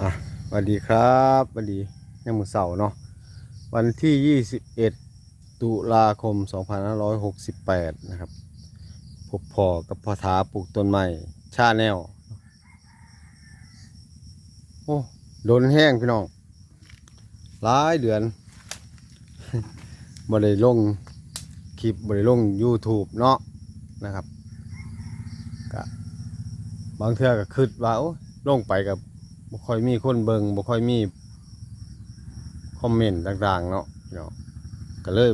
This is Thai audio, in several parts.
อะสวัสดีครับสวัสดียังมือเสาร์เนาะวันที่ 21 ตุลาคม 2568 นะครับพบพอกับพ่อท้าปลูกต้นไม้ชาแนวโอ้โดนแห้งพี่น้องหลายเดือนบ่ได้ลงคลิปบ่ได้ลง YouTube เนาะนะครับก็บางเทื่อก็คิดว่าโอ้ลงไปกับ บ่ค่อยมีคนเบิงบ่ค่อยมีคอมเมนต์ต่าง ๆ เนาะพี่น้องก็เลย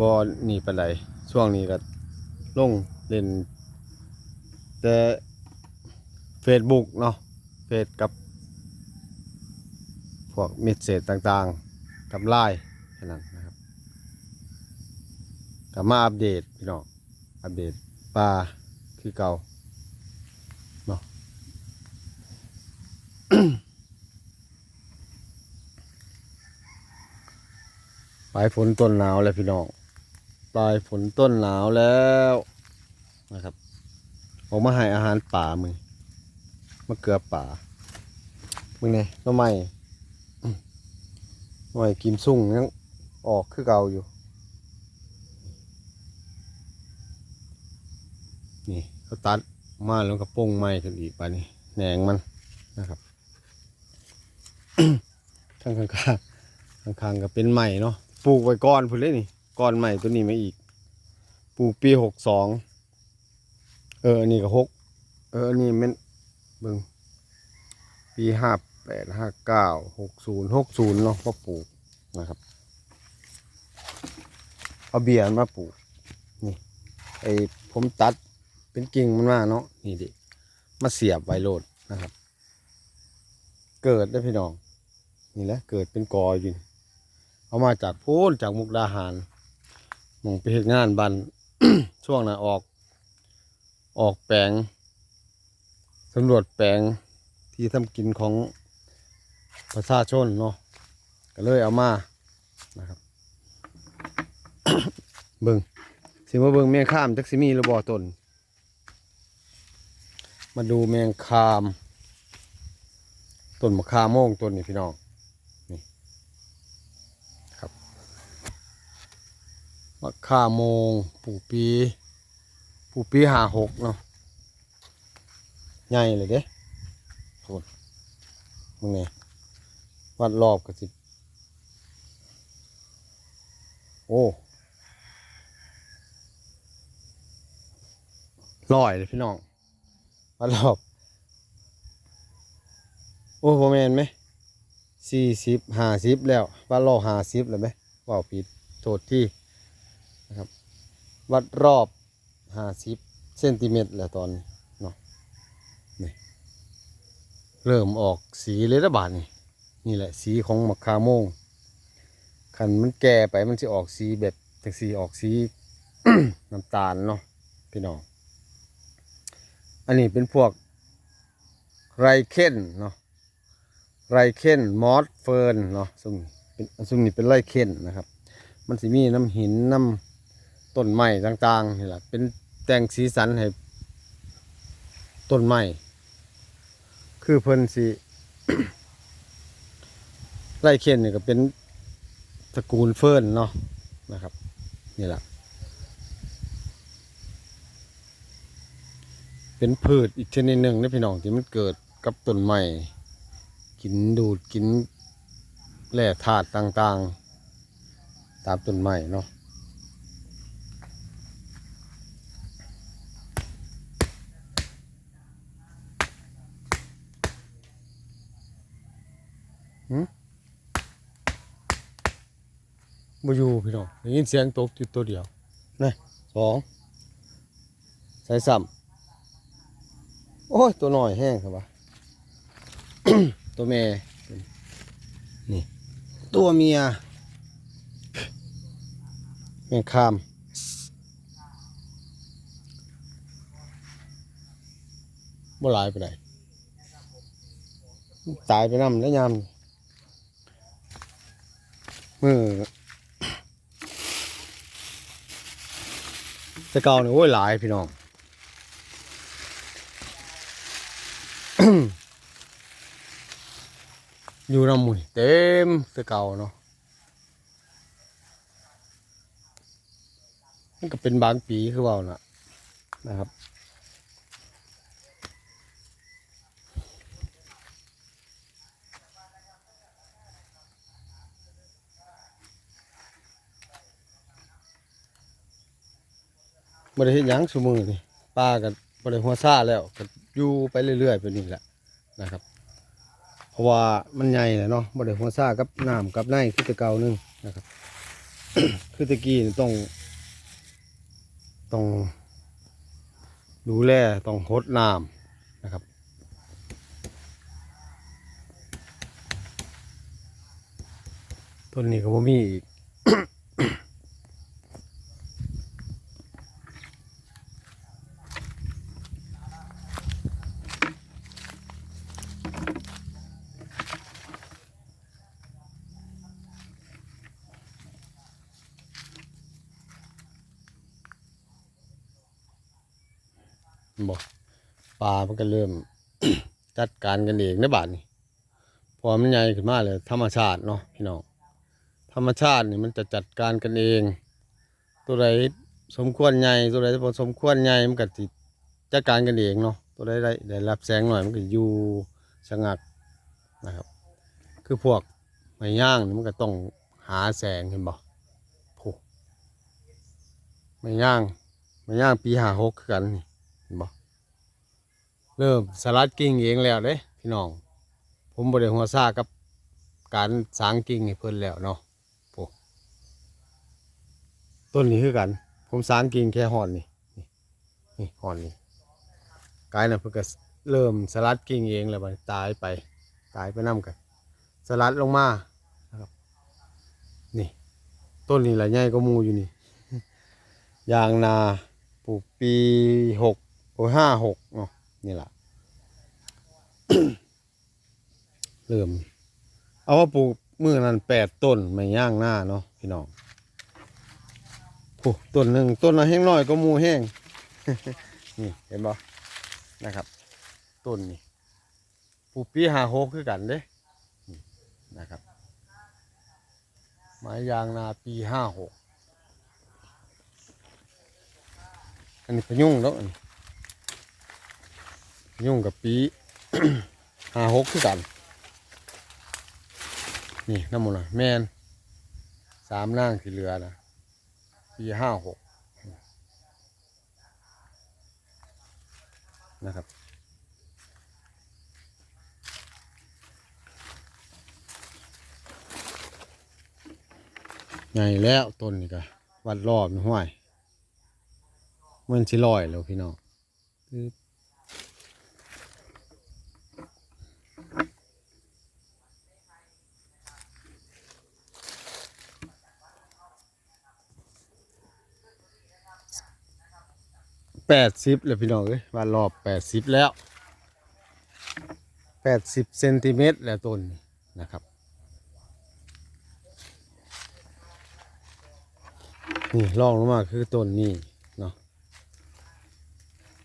บ่นี่ปานใดช่วงนี้ก็ลงเล่น แต่ Facebook เนาะเฟซกับ พวกเมสเซจต่างๆ กับไลน์แค่นั้นนะครับก็มาอัปเดตพี่น้องอัปเดตปลาคือเก่า ปลายฝนต้นหนาวแล้วพี่น้องปลายฝนต้นหนาวแล้วนะครับออกมาให้อาหารป่ามึงมาเกลือป่ามึงไงน้ำใหม่หน่อยกิมซุ่งยังออกคือเก่าอยู่ นี่เขาตัดมาแล้วก็ป้งไม้ขึ้นอีกไปนี่แหนงมันนะครับ ข้างข้างข้างข้างข้างก็เป็นใหม่เนาะปลูกไว้ก้อนพุ่นเลยนี่ก้อนใหม่ตัวนี้มาอีก ปลูกปีหกสองเอออันนี้ก็หกเอออันนี้แมันเบิ่งปีห้าแปดห้าเก้าหกศูนย์หกศูนย์เนาะก็ปลูกนะครับเอาเบียร์มาปลูกนี่ไอผมตัดเป็นกิ่งมันมาเนาะนี่ดิมาเสียบไวโลดนะครับ เกิดได้พี่น้อง นี่แหละเกิดเป็นกออยู่นี่เอามาจากพูนจากมุกดาหารหมองไปเฮ็ดงานบันช่วงน่ะออก ออกแปลงสำรวจแปลงที่ทำกินของประชาชนเนาะก็เลยเอามานะครับเบิ่งสิมาเบิ่งแมงข้ามจักสิมีรือบ่ต้นมาดูแมงคามต้นมะขามโมงต้นนี้พี่น้องนี่ครับ มะขามโมง ปูปีปูปีหาหกเนาะใหญ่เลยเด้โทษมึงไงวัดรอบก็สิบโอ้ลอยเลยพี่น้องวัดรอบ โอ้โหแมนไหมสี่สิบห้าสิบแล้วว่าล่อห้าสิบแล้วไหมว่าวผิดโทษที่ นะครับ วัดรอบห้าสิบเซนติเมตรแล้วตอนนี้เนาะนี่เริ่มออกสีเลยระบาดนี่นี่แหละสีของมะขามโมงคันมันแก่ไปมันจะออกสีแบบจากสีออกสีน้ำตาลเนาะพี่น้องอันนี้เป็นพวกไรเคนเนาะไรเคนมอสเฟิร์นเนาะซึ่งเป็นซึ่งนี่เป็นไรเคนนะครับ มันสิมีน้ำหินน้ำ ต้นไม้ต่างๆนี่แหละเป็นแต่งสีสันให้ต้นไม้คือเพิ่นสิไรเคนนี่ก็เป็นตระกูลเฟิร์นเนาะนะครับ นี่แหละเป็นพืชอีกชนิดหนึ่งนะพี่น้องที่มันเกิดกับต้นไม้กินดูดกินแร่ธาตุต่างๆ ตามต้นไม้เนาะ มมาอยู่พี่น้องได้ยินเสียงตกอยู่ตัวเดียวนี่สองใส่ซ้ำโอ้ย ตัวน้อยแห้งครับวะตัวแม่ นี่ ตัวเมีย แมงคามบ่หลายไปไหนตายไปน้ำแล้วยาม มือจะเก่าเนี่ยโอ้ยหลายพี่น้องอยู่น้ำหมุนเต็มเสือเก่าเนาะมันก็เป็นบางปีคือเว่านะนะครับ บ่ได้เฮ็ดหยังซุมือนี่ป้าก็บ่ได้หัวซ่าแล้วก็อยู่ไปเรื่อยๆไปนี่แหละนะครับ เพราะว่ามันใหญ่แหละเนาะบ่ได้หัวซ่ากับน้ำกับในคือแต่เก่านึงนะครับ คือตะกี้นี่ต้อง ต้องดูแลต้องหดน้ำนะครับต้นนี้ก็บ่มีอีกปลามัน ก็เริ่ม จัดการกันเองในบาทนี่พอมันใหญ่ขึ้นมาเลยธรรมชาติเนาะพี่น้องธรรมชาตินี่มันจะจัดการกันเอง ตัวใดสมควรใหญ่ตัวใดบ่สมควรใหญ่มันก็สิจัดการกันเองเนาะตัวใดได้ได้รับแสงหน่อยมันก็อยู่สงัดนะครับ คือพวกไม้ย่างนี่มันก็ต้องหาแสงเห็นบ่โอ้ไม้ย่างไม้ย่างปีห้าหกกันนี่ เริ่มสลัดกิ่งเองแล้วเด้พี่น้อง ผมบ่ได้หัวซากับการสางกิ่งให้เพิ่นแล้วเนาะโอ้ต้นนี้คือกัน ผมสางกิ่งแค่หอนนี่นี่นี่หอนนี่กายน่ะเพิ่นก็เริ่มสลัดกิ่งเองแล้วบันตายไปตายไปนํกัน สลัดลงมานะครับนี่ต้นนี้หละใหญ่ก็มูอยู่นี่ยางนาปลูกปีหกโอ้ห้าหกเนาะ นี่แหละเริ่ม เอาว่าปลูกมือนั้นแปดต้นไม่ย่างหน้าเนาะพี่น้องโอ้ต้นหนึ่งต้นละแห้งน้อยก็มูแห้งนี่เห็นบ่นะครับ ต้นนี่ปลูกปีห้าหกคือกันเด้นะครับไม้ยางนาปีห้าหกอันนี้พยุงแล้วอันนี้ ยุ่งกับปีห้าหกคือกัน นี่น้ำมันแมนสามนางที่เรือนะปีห้าหกนะครับใหญ่แล้วต้นนี่ก็วัดรอบนี่ห้วยมันสิลอยแล้วพี่น้อง แปดสิบเลยพี่น้องเอ้ยว่ารอบแปดสิบแล้วแปดสิบเซนติเมตรแล้วต้นนะครับนี่ลองลงมาคือต้นนี้เนาะ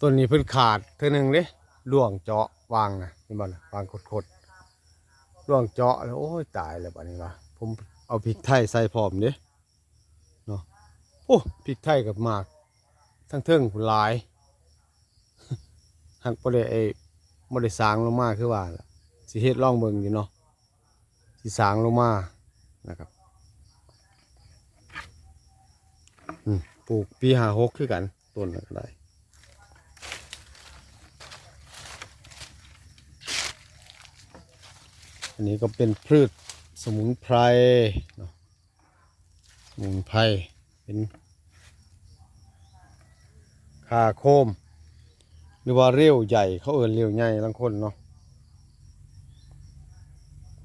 ต้นนี้เพิ่นขาดเท่านึงเด้ล่วงเจาะวางนะนี่บ่ล่ะวางคดๆล่วงเจาะแล้วโอ้ยตายแล้วบัดนี้วะผมเอาพริกไทยใส่พร้อมเด้เนาะโอ้พริกไทยกับหมาก ทั้งเทิงผุหลายหักบ่ได้ไอ้บ่ได้สางลงมาคือว่าสิเฮ็ดลองเบิ่งอยู่เนาะสิสางลงมานะครับปลูกปี56คือกันต้นอะไรอันนี้ก็เป็นพืชสมุนไพรสมุนไพรเป็น คาโคม หรือว่าเรี่ยวใหญ่เขาเอินเรี่ยวใหญ่บางคนเนาะ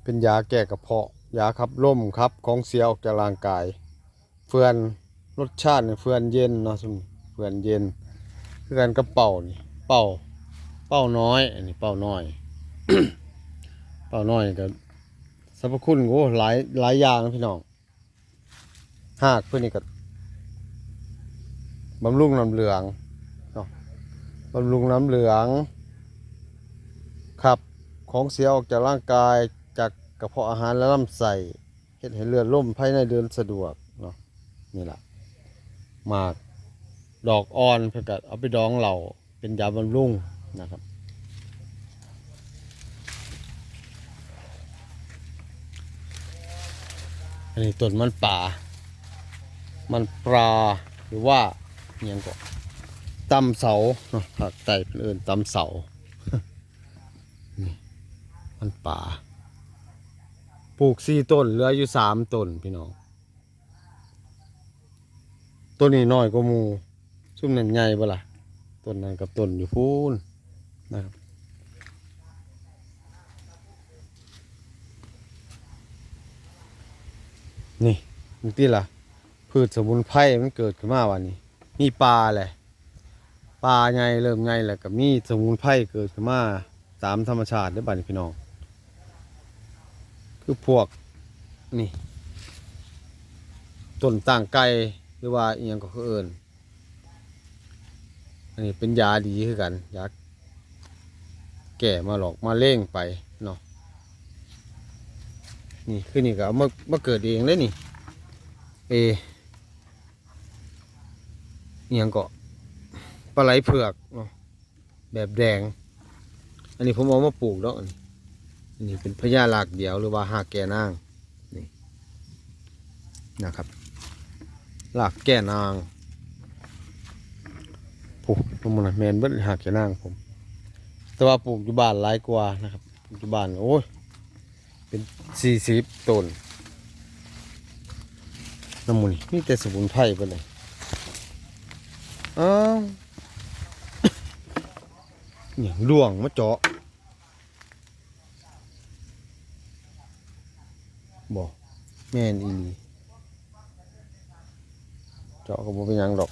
เป็นยาแก้กระเพาะยาขับลมครับของเสียออกจากร่างกาย เฟื่อนรสชาติเนี่เฟื่อนเย็นเนาะสมเฟื่อนเย็นคือการกระเป๋านี่เป่าเป่าน้อยอันนี้เป่าน้อย เป่าน้อยก็สรรพคุณโอ้หลายหลายอย่างนะพี่น้องหากเพื่อนนี่ก็บำรุงน้ำเหลือง บำรุงน้ำเหลือง ขับของเสียออกจากร่างกายจากกระเพาะอาหารและลำไส้เฮ็ดให้เลือดล่มภายในเดินสะดวกเนาะนี่แหละหมากดอกอ่อนเพื่อกเอาไปดองเหล่าเป็นยาบำรุงนะครับอันนี้ต้นมันป่า มันปลาหรือว่าเนียงก็ ตำเสาเนาะภาคใต้เป็นเอินตำเสานี่มันป่าปลูกสี่ต้นเหลืออยู่สามต้นพี่น้องต้นนี้น้อยกว่ามูซุ่มนั่นใหญ่บ่ล่ะต้นนั้นกับต้นอยู่พูนนะครับนี่มึงที่ล่ะพืชสมุนไพรมันเกิดขึ้นมาวันนี้ มีปลาแหละ ปลาไงเริ่มไงแหละกับมีสมุนไพรเกิดขึ้นมาตามธรรมชาติได้บัดนี้พี่น้อง คือพวกนี่ต้นต่างไก่หรือว่าอีหยังก็คือเอิญอันนี้เป็นยาดีคือกันยาแก่มาหลอกมาเล่งไปเนาะนี่คือนี่ก็เอามามาเกิดเองเลยนี่เอเอียงเกาะ ลาไหลเผือกเนาะแบบแดง อันนี้ผมเอามาปลูกแล้วอันนี้อันนี้เป็นพญาลากเดียวหรือว่าหากแก่นางนี่นะครับลากแก่นางปลูกผมมันแมนเบิ้ลหากแก่นางผม แต่ว่าปลูกอยู่บ้านหลายกว่านะครับปลูกอยู่บ้านโอ้ยเป็นสี่สิบต้นน้ำมันนี่แต่สมุนไพรไปเลยอ้าว เนี่ยล่วงมาเจาะบ่แม่นอีหลีเจาะก็บ่เป็นยังดอก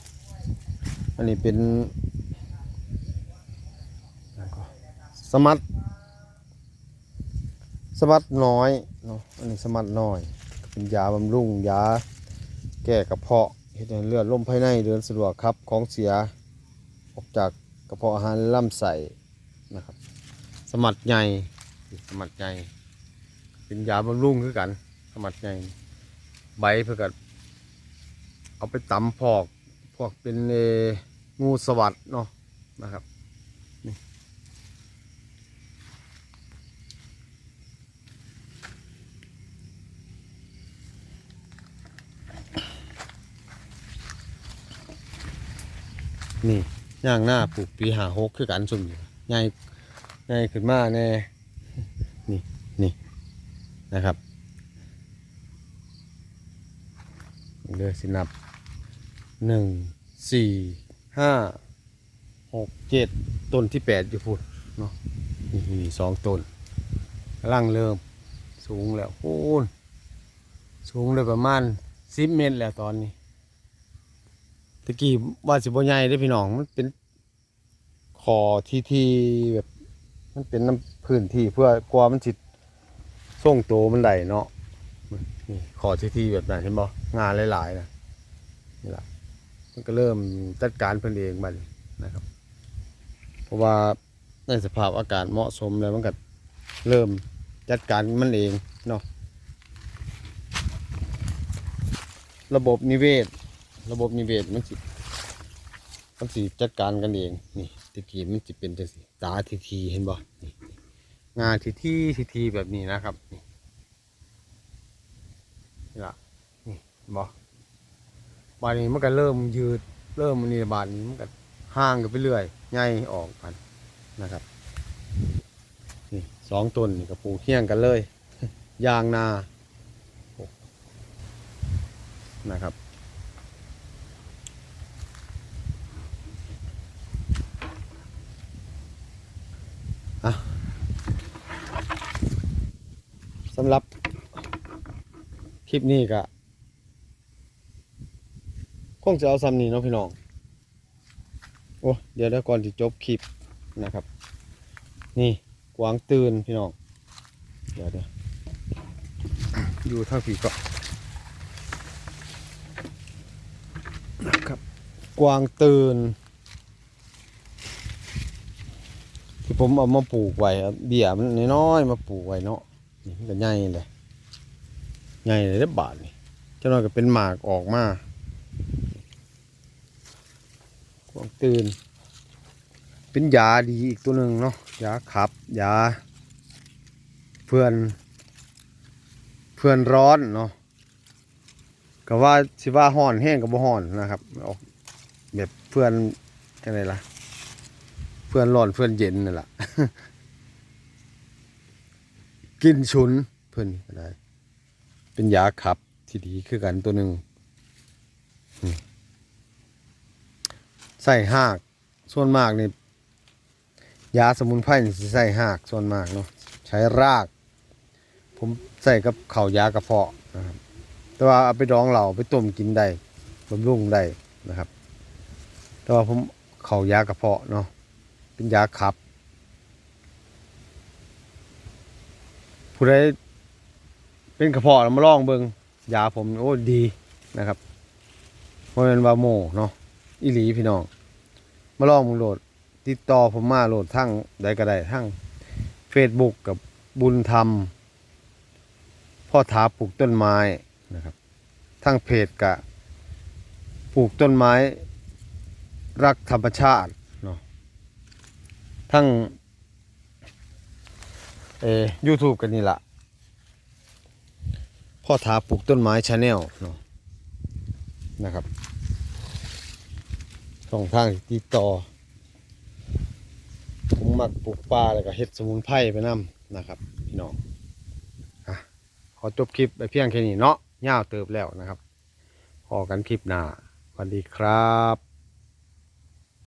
อันนี้เป็นสมัดสมัดน้อยเนาะอันนี้สมัดน้อยเป็นยาบำรุงยาแก้กระเพาะเฮ็ดเลือดล่มภายในเดินสะดวกครับของเสียออกจากกระเพาะอาหารลำไส้ สมัดใหญ่สมัดใหญ่เป็นยาบำรุงคือกัน สมัดใหญ่ใบเพื่อกัเอาไปตำพอกพวกเป็นเองูสวัสดเนาะนะครับนี่นี่ย่างหน้าปลูกปีหาหกคือกันสุ่มใหญ่ ใหญ่ขึ้นมาแน่นี่นี่นะครับเดือสินับหนึ่งสี่ห้าหกเจ็ดต้นที่แปดอยู่พูดเนาะนี่สองต้นกำลังเริ่มสูงแล้วโอ้นสูงเลยประมาณสิบเมตรแล้วตอนนี้ตะกี้ว่าสิบ่ใหญ่ได้พี่น้องมันเป็นคอที่ที่แบบ มันเป็นน้ำพื้นที่เพื่อกลัวมันสิส่งโตมันได้เนาะนี่คอที่ที่แบบนั้นเห็นบ่งานหลายๆนะนี่แหละมันก็เริ่มจัดการเพิ่นเองบัดนี้นะครับ เพราะว่าในสภาพอากาศเหมาะสมแล้วมันก็เริ่มจัดการมันเองเนาะระบบนิเวศ ระบบนิเวศมันสิมันสิจัดการกันเองนี่ ตะกี้มันสิเป็นจังสิตาทีทีเห็นบ่งานทีทีทีทีแบบนี้นะครับ นี่ละนี่บ่บานนี้มันก็เริ่มยืด เริ่มนี่บานนี้มันก็ห่างกันไปเรื่อยใหญ่ออกกันนะครับนี่สองต้นนี่ก็ปลูกเคียงกันเลย ยางนานะครับ สำหรับคลิปนี้ก็คงจะเอาซ้ำนี้เนาะพี่น้อง โอ้เดี๋ยวเดี๋ยวก่อนที่จบคลิปนะครับ นี่กวางตื่นพี่น้อง เดี๋ยวเดี๋ยวอยู่ทางผีก็นะครับ กวางตื่น ที่ ผมเอามาปลูกไว้ครับเบี้ยมันน้อยๆมาปลูกไว้เนาะนี่มันก็ใหญ่เลยใหญ่เลยเด้บาทนี่เจ้าน้อยก็เป็นหมากออกมากวงตื่น เป็นยาดีอีกตัวหนึ่งเนาะยาขับยาเพื่อน เพื่อนร้อนเนาะก็ว่าสิว่าห่อนแห้งกับบ่ห่อนนะครับออกแบบเพื่อนอะไรล่ะ เพื่อนร้อนเพื่อนเย็นนั่นแหละกินฉุนเพื่อนก็ได้ เป็นยาขับที่ดีคือกันตัวหนึ่งใส่หาก ส่วนมากนี่ยาสมุนไพรนี่สิใส่หากส่วนมากเนาะใช้ราก ผมใส่กับข้าวยากระเพาะนะครับ แต่ว่าเอาไปดองเหล่าไปต้มกินได้บำรุงได้นะครับ แต่ว่าผมข้าวยากระเพาะเนาะ เป็นยาขับ ผู้ใดเป็นกระเพาะแล้วมาลองเบิงยาผมโอ้ดีนะครับเพราะเป็นวาโมเนาะอีหลีพี่น้อง มาลองมึงโหลด ติดต่อผมมาโหลดทั้งใดก็ได้ทั้ง Facebook กับบุญธรรม พ่อถาปลูกต้นไม้นะครับทั้งเพจกะปลูกต้นไม้ รักธรรมชาติ ทั้งเอยูทูบกันนี่ละพ่อถาปลูกต้นไม้ชาแนลเนาะนะครับช่องทางติดต่อ ผมมักปลูกป่าแล้วก็เฮ็ดสมุนไพรไปนํนะครับพี่น้องอขอจบคลิปไปเพียงแค่นี้เนาะย่าวเติบแล้วนะครับ พอกันคลิปหน้าสวัสดีครับ